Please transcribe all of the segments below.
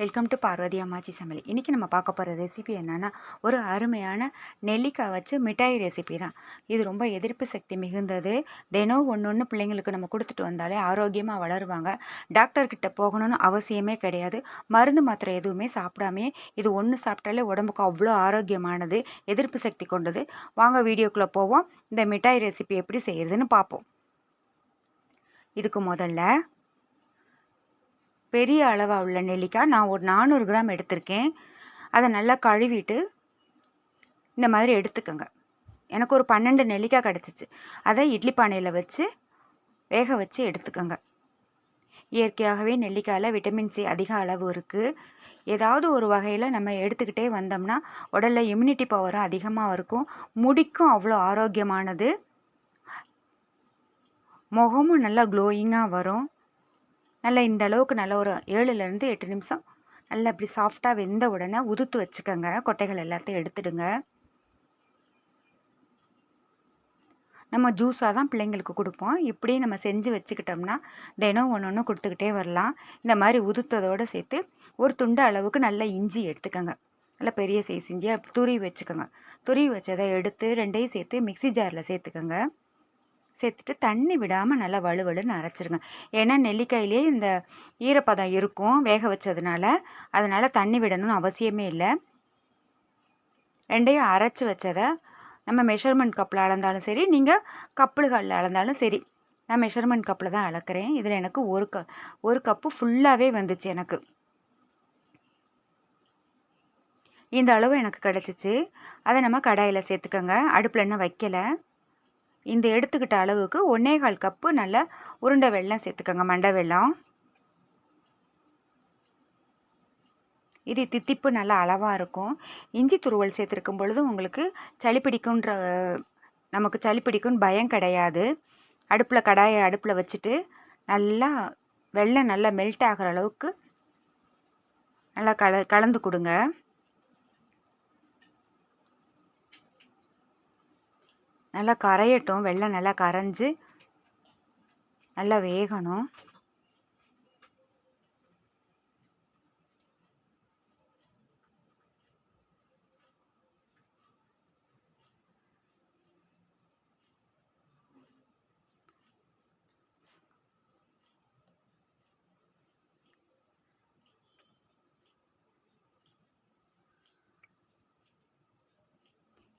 Welcome to Parvati அம்மாச்சி சமையல் இன்றைக்கி நம்ம பார்க்க போகிற ரெசிபி என்னென்னா ஒரு அருமையான நெல்லிக்காய் வச்சு மிட்டாய் ரெசிபி தான். இது ரொம்ப எதிர்ப்பு சக்தி மிகுந்தது. தினம் ஒன்று ஒன்று பிள்ளைங்களுக்கு நம்ம கொடுத்துட்டு வந்தாலே ஆரோக்கியமாக வளருவாங்க. டாக்டர்கிட்ட போகணும்னு அவசியமே கிடையாது. மருந்து மாத்திரை எதுவுமே சாப்பிடாமே இது ஒன்று சாப்பிட்டாலே உடம்புக்கு அவ்வளோ ஆரோக்கியமானது எதிர்ப்பு சக்தி கொண்டது. வாங்க வீடியோக்குள்ளே போவோம். இந்த மிட்டாய் ரெசிபி எப்படி செய்கிறதுன்னு பார்ப்போம். இதுக்கு முதல்ல பெரிய அளவாக உள்ள நெல்லிக்காய். நான் ஒரு நானூறு கிராம் எடுத்திருக்கேன். அதை நல்லா கழுவிட்டு இந்த மாதிரி எடுத்துக்கோங்க. எனக்கு ஒரு பன்னெண்டு நெல்லிக்காய் கிடச்சிச்சு. அதை இட்லி பானையில் வச்சு வேக வச்சு எடுத்துக்கோங்க. இயற்கையாகவே நெல்லிக்காயில் விட்டமின் சி அதிக அளவு இருக்குது ஏதாவது ஒரு வகையில் நம்ம எடுத்துக்கிட்டே வந்தோம்னா உடலில் இம்யூனிட்டி பவரும் அதிகமாக இருக்கும். முடிக்கும் அவ்வளோ ஆரோக்கியமானது. முகமும் நல்லா க்ளோயிங்காக வரும். நல்லா இந்த அளவுக்கு நல்ல ஒரு ஏழுலேருந்து எட்டு நிமிஷம் நல்லா இப்படி சாஃப்டாக வெந்த உடனே உதுத்து வச்சுக்கோங்க. கொட்டைகள் எல்லாத்தையும் எடுத்துடுங்க. நம்ம ஜூஸாக தான் பிள்ளைங்களுக்கு கொடுப்போம். இப்படி நம்ம செஞ்சு வச்சுக்கிட்டோம்னா தினம் ஒன்று ஒன்று கொடுத்துக்கிட்டே வரலாம். இந்த மாதிரி உதுத்ததோடு சேர்த்து ஒரு துண்டு அளவுக்கு நல்ல இஞ்சி எடுத்துக்கோங்க. நல்லா பெரிய சைஸ் இஞ்சி துருவி வச்சுக்கோங்க. துருவி வச்சதை எடுத்து ரெண்டையும் சேர்த்து மிக்சி ஜாரில் சேர்த்துக்கோங்க. சேர்த்துட்டு தண்ணி விடாமல் நல்லா வலுவலுன்னு அரைச்சிருங்க. ஏன்னா நெல்லிக்காயிலே இந்த ஈரப்பதம் இருக்கும் வேக வச்சதுனால. அதனால் தண்ணி விடணும்னு அவசியமே இல்லை. ரெண்டையும் அரைச்சி வச்சதை நம்ம மெஷர்மெண்ட் கப்பில் அளந்தாலும் சரி நீங்கள் கப்புகளில் அளந்தாலும் சரி. நான் மெஷர்மெண்ட் கப்பில் தான் அளக்குறேன். இதில் எனக்கு ஒரு க ஒரு கப்பு ஃபுல்லாகவே வந்துச்சு எனக்கு. இந்த அளவு எனக்கு கிடச்சிச்சு. அதை நம்ம கடாயில் சேர்த்துக்கோங்க. அடுப்பில் என்ன வைக்கலை. இந்த எடுத்துக்கிட்ட அளவுக்கு ஒன்றே கால் கப்பு நல்ல உருண்டை வெள்ளம் சேர்த்துக்கோங்க மண்டை வெள்ளம் இது தித்திப்பு நல்லா அளவாக இருக்கும். இஞ்சி துருவல் சேர்த்துருக்கும் பொழுது உங்களுக்கு சளி பிடிக்குன்ற நமக்கு சளி பிடிக்கும்னு பயம் கிடையாது. அடுப்பில் கடாயை அடுப்பில் வச்சுட்டு நல்லா வெள்ளம் நல்லா மெல்ட் ஆகிற அளவுக்கு நல்லா கல கலந்து கொடுங்க. நல்லா கரையட்டும். வெள்ளம் நல்லா கரைஞ்சி நல்லா வேகணும்.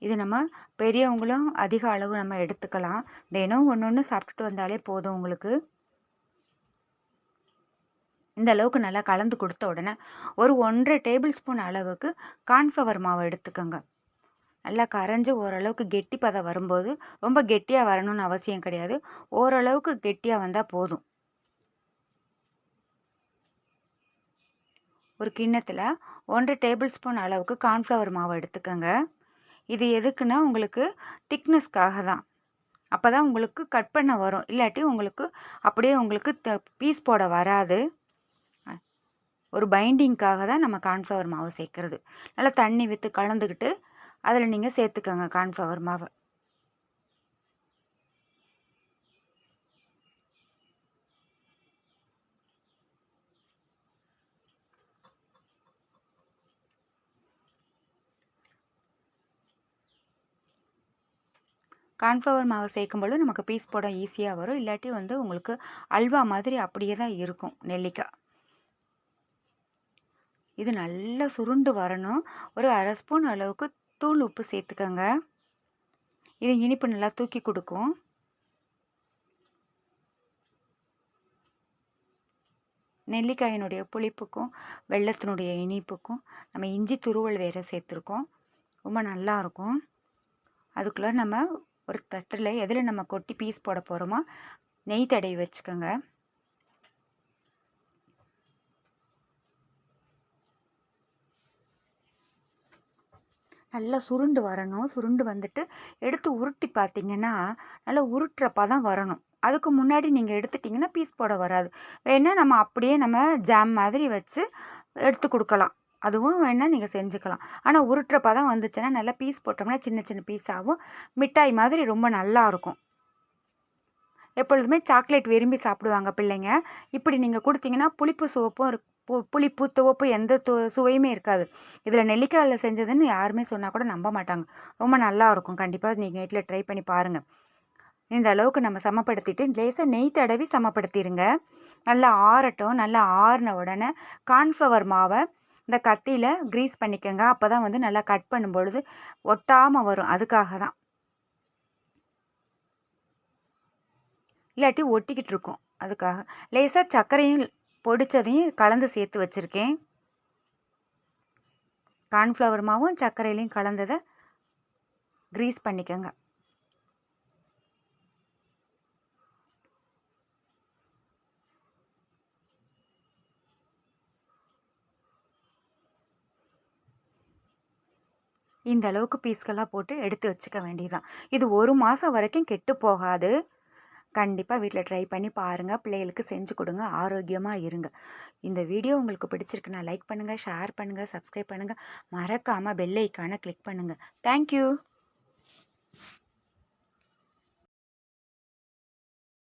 இது நம்ம பெரியவங்களும் அதிக அளவு நம்ம எடுத்துக்கலாம். தினம் ஒன்று ஒன்று சாப்பிட்டுட்டு வந்தாலே போதும் உங்களுக்கு. இந்த அளவுக்கு நல்லா கலந்து கொடுத்த உடனே ஒரு ஒன்றரை டேபிள் ஸ்பூன் அளவுக்கு கார்ன்ஃப்ளவர் மாவு எடுத்துக்கோங்க. நல்லா கரைஞ்சி ஓரளவுக்கு கெட்டி பதம் வரும்போது ரொம்ப கெட்டியாக வரணும்னு அவசியம் கிடையாது. ஓரளவுக்கு கெட்டியாக வந்தால் போதும். ஒரு கிண்ணத்தில் ஒன்றரை டேபிள் ஸ்பூன் அளவுக்கு கார்ன்ஃப்ளவர் மாவு எடுத்துக்கோங்க. இது எதுக்குன்னா உங்களுக்கு திக்னஸ்க்காக தான். அப்போ தான் உங்களுக்கு கட் பண்ண வரும். இல்லாட்டி உங்களுக்கு அப்படியே உங்களுக்கு த பீஸ் போட வராது. ஒரு பைண்டிங்க்காக தான் நம்ம கார்ன்ஃப்ளவர் மாவு சேர்க்குறது. நல்லா தண்ணி விற்று கலந்துக்கிட்டு அதில் நீங்கள் சேர்த்துக்கோங்க கார்ன்ஃப்ளவர் மாவை. கார்ன்ஃப்ளவர் மாவு சேர்க்கும்போது நமக்கு பீஸ் போட ஈஸியாக வரும். இல்லாட்டி வந்து உங்களுக்கு அல்வா மாதிரி அப்படியே தான் இருக்கும் நெல்லிக்காய் இது நல்லா சுருண்டு வரணும். ஒரு அரை ஸ்பூன் அளவுக்கு தூள் உப்பு சேர்த்துக்கோங்க. இது இனிப்பு நல்லா தூக்கி கொடுக்கும். நெல்லிக்காயினுடைய புளிப்புக்கும் வெள்ளத்தினுடைய இனிப்புக்கும் நம்ம இஞ்சி துருவல் வேறு சேர்த்துருக்கோம். ரொம்ப நல்லாயிருக்கும் அதுக்குள்ளே நம்ம ஒரு தட்டில் எதில் நம்ம கொட்டி பீஸ் போட போகிறோமோ நெய் தடவி வச்சுக்கோங்க. நல்லா சுருண்டு வரணும். சுருண்டு வந்துட்டு எடுத்து உருட்டி பார்த்தீங்கன்னா நல்லா உருட்டுறப்பா தான் வரணும். அதுக்கு முன்னாடி நீங்கள் எடுத்துட்டிங்கன்னா பீஸ் போட வராது. வேணால் நம்ம அப்படியே நம்ம ஜாம் மாதிரி வச்சு எடுத்து கொடுக்கலாம். அதுவும் வேணால் நீங்கள் செஞ்சுக்கலாம். ஆனால் உருட்டுற பதம் வந்துச்சுன்னா நல்லா பீஸ் போட்டோம்னா சின்ன சின்ன பீஸாகவும் மிட்டாய் மாதிரி ரொம்ப நல்லாயிருக்கும் எப்பொழுதுமே சாக்லேட் விரும்பி சாப்பிடுவாங்க பிள்ளைங்க. இப்படி நீங்கள் கொடுத்தீங்கன்னா புளிப்பு சுவப்பும் பு புளிப்பு துவப்பு எந்த து சுவையுமே இருக்காது. இதில் நெல்லிக்காயில் செஞ்சதுன்னு யாருமே சொன்னால் கூட நம்ப மாட்டாங்க. ரொம்ப நல்லாயிருக்கும் கண்டிப்பாக நீங்கள் வீட்டில் ட்ரை பண்ணி பாருங்கள் இந்த அளவுக்கு நம்ம சமப்படுத்திட்டு லேசாக நெய் தடவி சமப்படுத்திடுங்க நல்லா ஆறட்டும். நல்லா ஆறின உடனே கார்ன்ஃப்ளவர் மாவை இந்த கத்தியில் க்ரீஸ் பண்ணிக்கோங்க. அப்போ தான் வந்து நல்லா கட் பண்ணும் பொழுது ஒட்டாமல் வரும். அதுக்காக தான் இல்லாட்டி ஒட்டிக்கிட்டு இருக்கும். அதுக்காக. லேசாக சர்க்கரையும் பொடிச்சதையும் கலந்து சேர்த்து வச்சுருக்கேன். கார்ன்ஃப்ளவர் மாவும் சர்க்கரையிலையும் கலந்ததை க்ரீஸ் பண்ணிக்கோங்க. இந்த அளவுக்கு பீஸ்கெல்லாம் போட்டு எடுத்து வச்சுக்க வேண்டியதுதான். இது ஒரு மாதம் வரைக்கும் கெட்டு போகாது. கண்டிப்பாக வீட்டில் ட்ரை பண்ணி பாருங்கள் பிள்ளைகளுக்கு செஞ்சு கொடுங்க. ஆரோக்கியமாக இருங்க. இந்த வீடியோ உங்களுக்கு பிடிச்சிருக்குன்னா லைக் பண்ணுங்கள் ஷேர் பண்ணுங்கள் சப்ஸ்கிரைப் பண்ணுங்கள் மறக்காமல் பெல் ஐக்கானை கிளிக் பண்ணுங்கள் தேங்க்யூ